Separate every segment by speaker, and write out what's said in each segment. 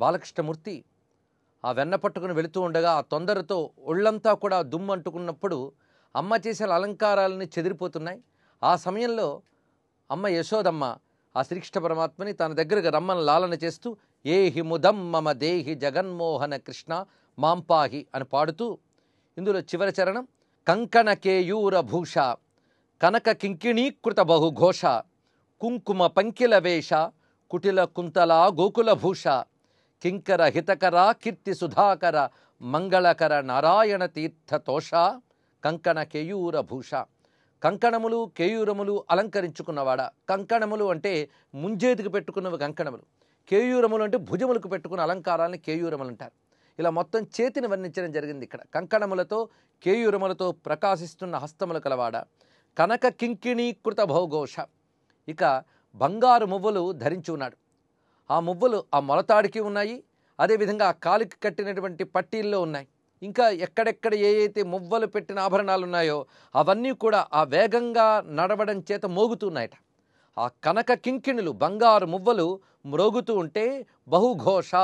Speaker 1: బాలకృష్ణమూర్తి ఆ వెన్న పట్టుకుని వెళుతూ ఉండగా ఆ తొందరతో ఒళ్ళంతా కూడా దుమ్ము అంటుకున్నప్పుడు అమ్మ చేసిన అలంకారాలని చెదిరిపోతున్నాయి. ఆ సమయంలో అమ్మ యశోదమ్మ ఆ శ్రీకృష్ణ పరమాత్మని తన దగ్గరకు రమ్మని లాలన చేస్తూ ఏహి ముదం మమ దేహి జగన్మోహన కృష్ణ మాంపాహి అని పాడుతూ ఇందులో చివరి చరణం కంకణ కేయూర భూష కనక కింకిణీకృత బహుఘోష కుంకుమ పంకిల వేష కుటిల కుంతల గోకుల భూష కింకర హితకర కీర్తి సుధాకర మంగళకర నారాయణ తీర్థ తోష కంకణ కేయూర భూష కంకణములు కేయూరములు అలంకరించుకున్నవాడ కంకణములు అంటే ముంజేతికి పెట్టుకున్నవి కంకణములు కేయూరములు అంటే భుజములకు పెట్టుకున్న అలంకారాలను కేయూరములు అంటారు ఇలా మొత్తం చేతిని వర్ణించడం జరిగింది ఇక్కడ కంకణములతో కేయూరములతో ప్రకాశిస్తున్న హస్తములు కలవాడ కనక కింకిణీకృత భౌఘోష ఇక బంగారు మువ్వలు ధరించి ఉన్నాడు ఆ మువ్వలు ఆ మొలతాడికి ఉన్నాయి. అదేవిధంగా ఆ కాలికి కట్టినటువంటి పట్టీల్లో ఉన్నాయి. ఇంకా ఎక్కడెక్కడ ఏ అయితే మువ్వలు పెట్టిన ఆభరణాలు ఉన్నాయో అవన్నీ కూడా ఆ వేగంగా నడవడం చేత మోగుతున్నాయట. ఆ కనక కింకిణులు బంగారు మువ్వలు మ్రోగుతూ ఉంటే బహుఘోష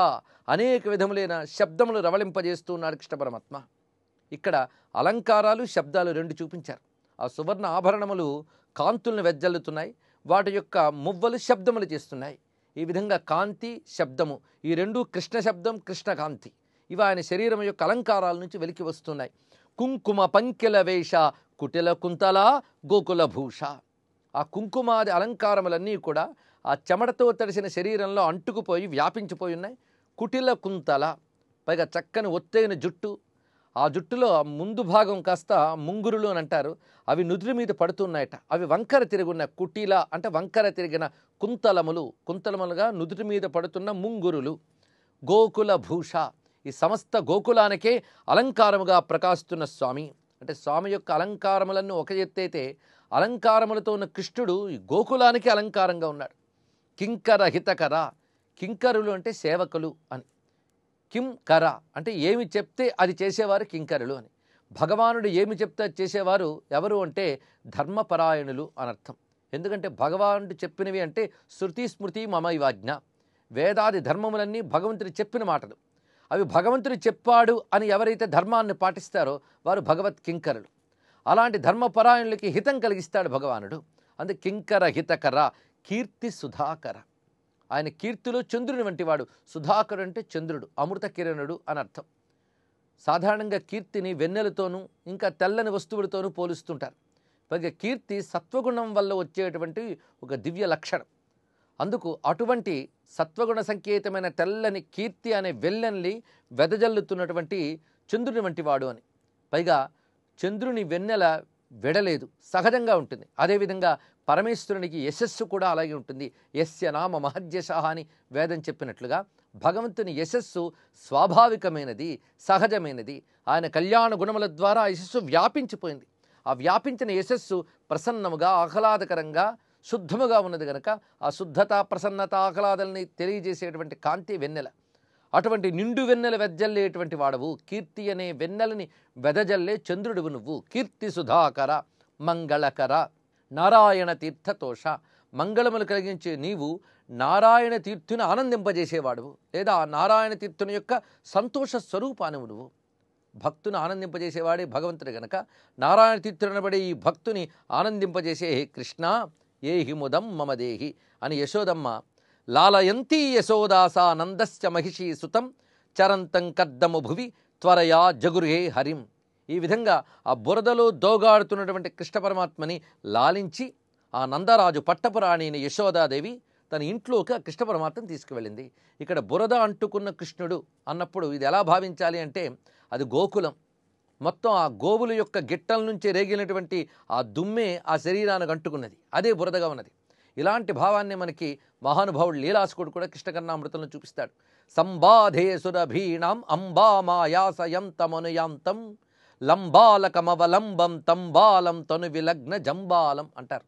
Speaker 1: అనేక విధములైన శబ్దములు రవళింపజేస్తూ ఉన్నాడు కృష్ణ పరమాత్మ. ఇక్కడ అలంకారాలు శబ్దాలు రెండు చూపించారు. ఆ సువర్ణ ఆభరణములు కాంతులను వెజ్జల్లుతున్నాయి. వాటి యొక్క మువ్వలు శబ్దములు చేస్తున్నాయి. ఈ విధంగా కాంతి శబ్దము. ఈ రెండు కృష్ణ శబ్దం కృష్ణ కాంతి. ఇవి ఆయన శరీరం యొక్క అలంకారాల నుంచి వెలికి వస్తున్నాయి. కుంకుమ పంకిల వేష కుటిల కుంతల గోకుల భూష. ఆ కుంకుమాది అలంకారములన్నీ కూడా ఆ చెమటతో తడిసిన శరీరంలో అంటుకుపోయి వ్యాపించిపోయి ఉన్నాయి. కుటిల కుంతల పైగా చక్కని ఒత్తైన జుట్టు ఆ జుట్టులో ముందు భాగం కాస్త ముంగురులు అని అంటారు. అవి నుదురు మీద పడుతున్నాయట. అవి వంకర తిరుగున్న కుటీల అంటే వంకర తిరిగిన కుంతలములు. కుంతలములుగా నుదుటి మీద పడుతున్న ముంగురులు. గోకుల భూష. ఈ సమస్త గోకులానికే అలంకారముగా ప్రకాశిస్తున్న స్వామి. అంటే స్వామి యొక్క అలంకారములన్నీ ఒక ఎత్తైతే అలంకారములతో ఉన్న కృష్ణుడు ఈ గోకులానికి అలంకారంగా ఉన్నాడు. కింకర హితకర. కింకరులు అంటే సేవకులు అని. కిం కర అంటే ఏమి చెప్తే అది చేసేవారు కింకరులు అని. భగవానుడు ఏమి చెప్తే అది చేసేవారు ఎవరు అంటే ధర్మపరాయణులు అనర్థం ఎందుకంటే భగవానుడు చెప్పినవి అంటే శృతి స్మృతి మమ ఇవాజ్ఞ. వేదాది ధర్మములన్నీ భగవంతుడు చెప్పిన మాటలు. అవి భగవంతుడు చెప్పాడు అని ఎవరైతే ధర్మాన్ని పాటిస్తారో వారు భగవత్ కింకరులు అలాంటి ధర్మపరాయణులకి హితం కలిగిస్తాడు భగవానుడు. అందుకే కింకర హితకర కీర్తి సుధాకర. ఆయన కీర్తిలో చంద్రుని వంటివాడు. సుధాకరు అంటే చంద్రుడు అమృత కిరణుడు అని అర్థం. సాధారణంగా కీర్తిని వెన్నెలతోనూ ఇంకా తెల్లని వస్తువులతోనూ పోలుస్తుంటారు. పైగా కీర్తి సత్వగుణం వల్ల వచ్చేటువంటి ఒక దివ్య లక్షణం. అందుకు అటువంటి సత్వగుణ సంకేతమైన తెల్లని కీర్తి అనే వెల్లెల్ని వెదజల్లుతున్నటువంటి చంద్రుని వంటివాడు అని. పైగా చంద్రుని వెన్నెల విడలేదు సహజంగా ఉంటుంది. అదేవిధంగా పరమేశ్వరునికి యశస్సు కూడా అలాగే ఉంటుంది. యస్య నామ మహద్యశ అని వేదం చెప్పినట్లుగా భగవంతుని యశస్సు స్వాభావికమైనది సహజమైనది. ఆయన కళ్యాణ గుణముల ద్వారా ఆ యశస్సు వ్యాపించిపోయింది. ఆ వ్యాపించిన యశస్సు ప్రసన్నముగా ఆహ్లాదకరంగా శుద్ధముగా ఉన్నది కనుక ఆ శుద్ధత ప్రసన్నత ఆహ్లాదల్ని తెలియజేసేటువంటి కాంతి వెన్నెల. అటువంటి నిండు వెన్నెల వెజ్జల్లేటువంటి వాడవు. కీర్తి అనే వెన్నెలని వెదజల్లే చంద్రుడివు నువ్వు. కీర్తి సుధాకర మంగళకర నారాయణ తీర్థతోష. మంగళములు కలిగించే నీవు నారాయణ తీర్థుని ఆనందింపజేసేవాడువు. లేదా నారాయణ తీర్థుని యొక్క సంతోష స్వరూపానువు నువ్వు. భక్తుని ఆనందింపజేసేవాడే భగవంతుడు గనక. నారాయణ తీర్థునబడే ఈ భక్తుని ఆనందింపజేసే హే కృష్ణ ఏ హిముదం మమదేహి అని యశోదమ్మ లాలయంతీ యశోదాసానందశ్చ నందస్య మహిషీ సుతం చరంతం కద్దము భువి త్వరయా జగురుహే హరిం. ఈ విధంగా ఆ బురదలో దోగాడుతున్నటువంటి కృష్ణ పరమాత్మని లాలించి ఆ నందరాజు పట్టపురాణిని యశోదాదేవి తన ఇంట్లోకి ఆ కృష్ణ పరమాత్మని తీసుకువెళ్ళింది. ఇక్కడ బురద అంటుకున్న కృష్ణుడు అన్నప్పుడు ఇది ఎలా భావించాలి అంటే అది గోకులం. మొత్తం ఆ గోవుల యొక్క గిట్టల నుంచి రేగినటువంటి ఆ దుమ్మే ఆ శరీరానికి అంటుకున్నది. అదే బురదగా ఉన్నది. ఇలాంటి భావాన్ని మనకి మహానుభావుడు లీలాసుకుడు కూడా కృష్ణకర్ణామృతంలో చూపిస్తాడు. సంబాధే సురభీణం అంబామాయాసయంతమనుయాంతం లంబాలకమవలంబం తంబాలం తను విలగ్న జంబాలం అంటారు.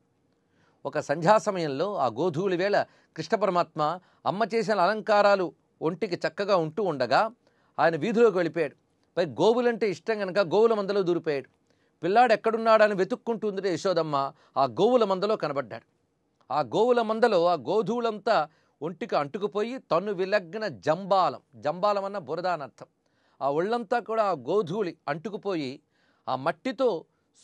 Speaker 1: ఒక సంధ్యా సమయంలో ఆ గోధూలి వేళ కృష్ణ పరమాత్మ అమ్మ చేసిన అలంకారాలు ఒంటికి చక్కగా ఉంటూ ఉండగా ఆయన వీధిలోకి వెళ్ళిపోయాడు. పై గోవులంటే ఇష్టం కనుక గోవుల మందలో దూరిపోయాడు. పిల్లాడు ఎక్కడున్నాడని వెతుక్కుంటుంది యశోదమ్మ ఆ గోవుల మందలో కనబడ్డాడు. ఆ గోవుల మందలో ఆ గోధూళంతా ఒంటికి అంటుకుపోయి తను విలగ్న జంబాలం. జంబాలం అన్న బురద అని అర్థం. ఆ ఒళ్ళంతా కూడా ఆ గోధూళి అంటుకుపోయి ఆ మట్టితో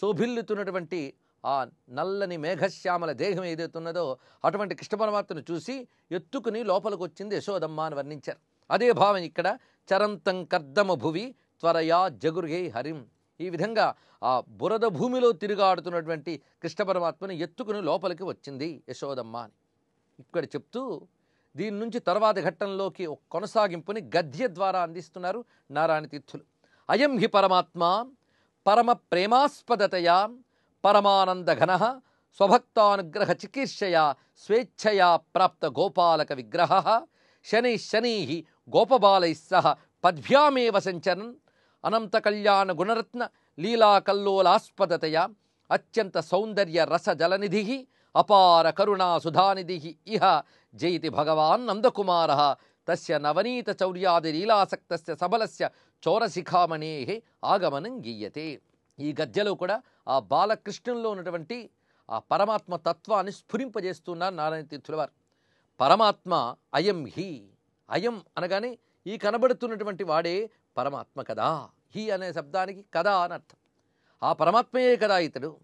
Speaker 1: శోభిల్లుతున్నటువంటి ఆ నల్లని మేఘశ్యామల దేహం ఏదైతే ఉన్నదో అటువంటి కృష్ణ పరమాత్మను చూసి ఎత్తుకుని లోపలికి వచ్చింది యశోదమ్మ అని వర్ణించారు. అదే భావం ఇక్కడ చరంతం కర్దమ భువి త్వరయా జగుర్హే హరిం. ఈ విధంగా ఆ బురద భూమిలో తిరుగాడుతున్నటువంటి కృష్ణ పరమాత్మని ఎత్తుకుని లోపలికి వచ్చింది యశోదమ్మ అని. ఇక్కడ చెప్తూ దీని నుంచి తర్వాత ఘట్టంలోకి ఒక కొనసాగింపుని గద్య ద్వారా అందిస్తున్నారు నారాయణ తీర్థులు. అయం హి పరమాత్మ పరమ ప్రేమాస్పదతయా పరమానందఘన స్వభక్తానుగ్రహ చికీర్షయా స్వేచ్ఛయా ప్రాప్త గోపాలక విగ్రహ శని శనై గోపబాలై సహ పద్భ్యామేవ సంచరన్ అనంత కళ్యాణ గుణరత్న లీలాకల్లోలాస్పదతయా అత్యంత సౌందర్య రస జలనిధి అపార కరుణా సుధానిధి ఇహ జయతి భగవాన్ నందకుమార తస్య నవనీత చౌర్యాది లీలాసక్తస్య సబలస్య చోరశిఖామణే ఆగమనం గీయతే. ఈ గద్యలో కూడా ఆ బాలకృష్ణంలో ఉన్నటువంటి ఆ పరమాత్మ తత్వాన్ని స్ఫురింపజేస్తున్నారు నారాయణ తీర్థుల పరమాత్మ అయం హి. అయం అనగానే ఈ కనబడుతున్నటువంటి వాడే పరమాత్మ కదా హి అనే శబ్దానికి కదా అని అర్థం. ఆ పరమాత్మయే కదా ఇతడు.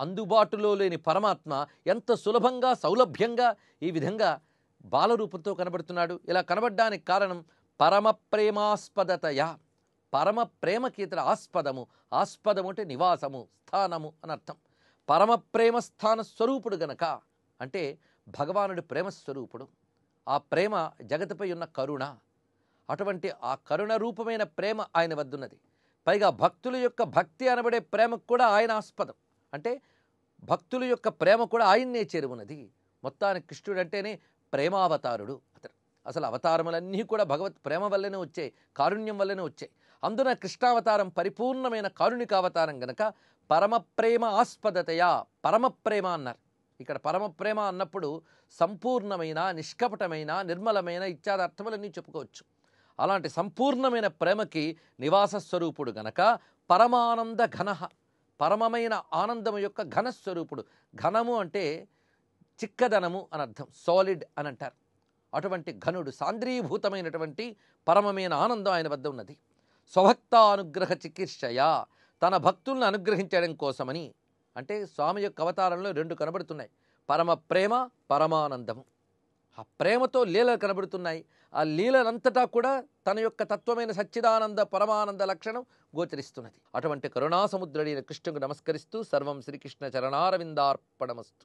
Speaker 1: అందుబాటులో లేని పరమాత్మ ఎంత సులభంగా సౌలభ్యంగా ఈ విధంగా బాలరూపంతో కనబడుతున్నాడు. ఇలా కనబడడానికి కారణం పరమ ప్రేమాస్పదతయ. పరమ ప్రేమకి ఇతర ఆస్పదము. ఆస్పదము అంటే నివాసము స్థానము అని అర్థం. పరమ ప్రేమ స్థాన స్వరూపుడు గనక అంటే భగవానుడి ప్రేమ స్వరూపుడు ఆ ప్రేమ జగతిపై ఉన్న కరుణ అటువంటి ఆ కరుణ రూపమైన ప్రేమ ఆయన వద్దున్నది. పైగా భక్తుల యొక్క భక్తి అనబడే ప్రేమకు కూడా ఆయన ఆస్పదం. అంటే భక్తుల యొక్క ప్రేమ కూడా ఆయన్నే చేరువున్నది. మొత్తానికి కృష్ణుడు అంటేనే ప్రేమావతారుడు అతడు అసలు అవతారములన్నీ కూడా భగవత్ ప్రేమ వల్లనే వచ్చాయి కారుణ్యం వల్లనే వచ్చాయి. అందున కృష్ణావతారం పరిపూర్ణమైన కారుణికావతారం గనక పరమ ప్రేమ ఆస్పదతయా పరమ ప్రేమ అన్నారు. ఇక్కడ పరమ ప్రేమ అన్నప్పుడు సంపూర్ణమైన నిష్కపటమైన నిర్మలమైన ఇత్యాది అర్థములన్నీ చెప్పుకోవచ్చు. అలాంటి సంపూర్ణమైన ప్రేమకి నివాస స్వరూపుడు గనక పరమానంద ఘన పరమమైన ఆనందము యొక్క ఘనస్వరూపుడు ఘనము అంటే చిక్కదనము అని అర్థం సాలిడ్ అని అంటారు. అటువంటి ఘనుడు సాంద్రీభూతమైనటువంటి పరమమైన ఆనందం ఆయన వద్ద ఉన్నది. స్వభక్తానుగ్రహ చికిత్సయ తన భక్తులను అనుగ్రహించడం కోసమని. అంటే స్వామి యొక్క అవతారంలో రెండు కనబడుతున్నాయి. పరమ ప్రేమ పరమానందము. ఆ ప్రేమతో లీలలు కనబడుతున్నాయి. ఆ లీలనంతటా కూడా తన యొక్క తత్వమైన సచ్చిదానంద పరమానంద లక్షణం గోచరిస్తున్నది. అటువంటి కరుణాసముద్రుడైన కృష్ణుకు నమస్కరిస్తూ సర్వం శ్రీకృష్ణ చరణారవిందార్పణమస్తు.